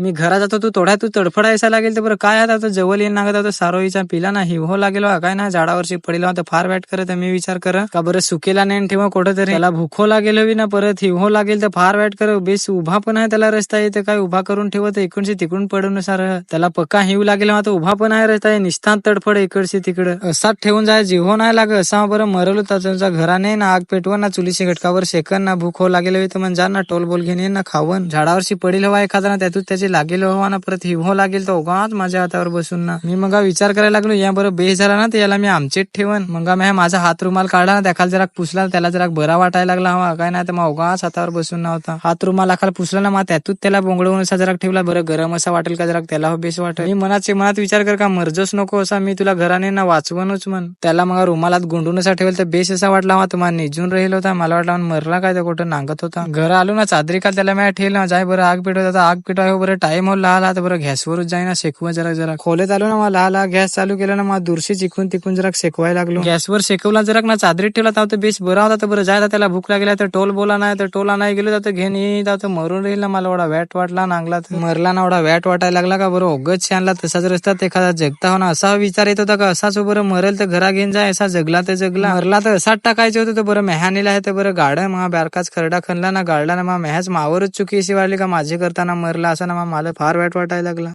मी घरा जातो तू थोड्या तू तडफडायचा लागेल तर बरं. काय आता जवळ येईल ना आता सारोईचा पिला ना हिवहो लागेल काय ना झाडावरची पडेल तर फार वाईट करत मी विचार कर. का बरं सुकेला नाही ठेवा कुठं तरी त्याला भूखो लागेल हवी ना परत. हिवहो लागेल तर फार वाईट कर. बेस उभा पण आहे त्याला रस्ता येते काय उभा करून ठेवत इकडचे तिकडून पडून सार त्याला पक्का हिव लागेल आता उभा पण आहे रस्ता आहे. निस्तांत तडफड इकडचे तिकडं. असाच ठेवून जाय. जिव्हो नाही लाग असा बरं मरलो त्याचा घराने ना. आग पेटवा ना चुलीशी घटकावर शेकन ना. भूक हो लागेल हवी तर मग जा ना टोल बोल घेणे ना खावन झाडावरची पडेल हवा एखादा ना त्यातून त्याची लागेल हो ना परत हिवहो लागेल तर उगाच माझ्या हातावर बसून ना. मी मग विचार करायला लागलो या बरोबर बेस झाला ना तर याला मी आमचेच ठेवन. मग मी माझा हात रुमाल काढला ना त्याखाल जरा पुसला त्याला जरा बरा वाटायला लागला हवा काय नाही तर मग उगाच हातावर बसून नव्हता हात. रुमाल अखाल पुसला ना मग त्यातून त्याला बोंगळवून असा जरा ठेवला बरं गरम असा वाटेल का जरा त्याला हो बेस वाटेल. मी मनाचे मनात विचार कर का मर्जच नको असा मी तुला घराने ना वाचवणच म्हण. त्याला मग रुमालात गुंडून असा ठेवेल तर बेस असा वाटला हवा तुम्हाला निजून राहिल होता. मला वाटला मग मरला काय तर कुठं नांगत होता. घर आलो ना चादरी काल त्याला मी ठेवलं जाय बरं आग पेटवत आग पेटवा हो, बरं टाइम हो लहाला तर बरं गॅसवरच जाई ना शेकवा जरा जरा. खोलेत आलो ना लहाला गॅस चालू केला ना मग दुरशी चिकून तिकून जरा शेकवायला लागलो. गॅसवर शेकवला जरा ना चादरीत ठेवला तर बेस बरा होता तर बरं जायला त्याला भूक लागला तर टोल बोला नाही तर टोला नाही गेलो तर घेऊन येईल तर मरून राहील ना मला एवढा वॅट वाटला नांगला तर. मरला ना एवढा वॅट वाटायला लागला का बरं? ओगच छानला तसाच रस्ता एखादा जगता हो ना असा विचार येत होता का? असाच बरं मरेल तर घरा घेऊन जाय असा जगला तर जगला. मरला तर असाच टाकायचं होतं तर बरं मेहानीला आहे तर बरं गाड मग बारकाच खरडा खणला ना गाडला ना मग मेहाच मावरच चुकी अशी वाढली का? माझे करताना मरला असं ना मग मला फार वाईट वाटायला लागला.